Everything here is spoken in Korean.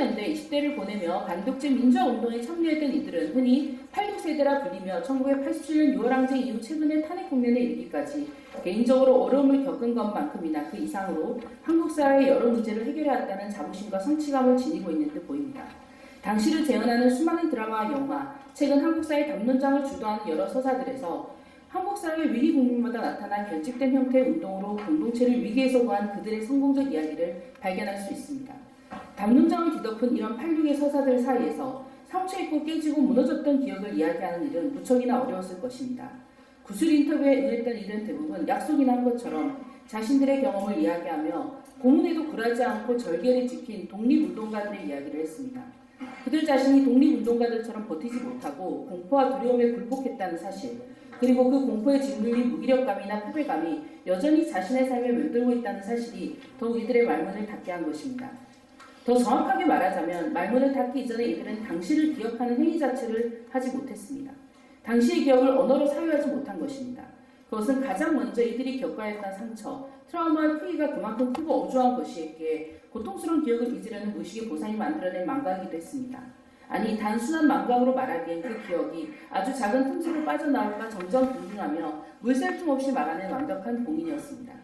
80년대 20대를 보내며 반독재 민주화 운동에 참여했던 이들은 흔히 86세대라 불리며 1987년 6월 항쟁 이후 최근의 탄핵 국면에 이르기까지 개인적으로 어려움을 겪은 것만큼이나 그 이상으로 한국 사회의 여러 문제를 해결해 왔다는 자부심과 성취감을 지니고 있는 듯 보입니다. 당시를 재현하는 수많은 드라마와 영화, 최근 한국 사회 담론장을 주도하는 여러 서사들에서 한국 사회 위기 국민마다 나타난 결집된 형태의 운동으로 공동체를 위기에서 구한 그들의 성공적 이야기를 발견할 수 있습니다. 담론장을 뒤덮은 이런 86의 서사들 사이에서 상처 입고 깨지고 무너졌던 기억을 이야기하는 일은 무척이나 어려웠을 것입니다. 구술 인터뷰에 응했던 이들은 대부분 약속이나 한 것처럼 자신들의 경험을 이야기하며 고문에도 굴하지 않고 절개를 지킨 독립운동가들의 이야기를 했습니다. 그들 자신이 독립운동가들처럼 버티지 못하고 공포와 두려움에 굴복했다는 사실, 그리고 그 공포에 짓눌린 무기력감이나 패배감이 여전히 자신의 삶에 맴돌고 있다는 사실이 더욱 이들의 말문을 닫게 한 것입니다. 더 정확하게 말하자면 말문을 닫기 이전에 이들은 당시를 기억하는 행위 자체를 하지 못했습니다. 당시의 기억을 언어로 사유하지 못한 것입니다. 그것은 가장 먼저 이들이 겪어야 했던 상처, 트라우마의 크기가 그만큼 크고 어주한 것이기에 고통스러운 기억을 잊으려는 무의식의 보상이 만들어낸 망각이기도 했습니다. 아니 단순한 망각으로 말하기엔 그 기억이 아주 작은 틈새로 빠져나올까 정정불능하며 물살틈 없이 말하는 완벽한 봉인이었습니다.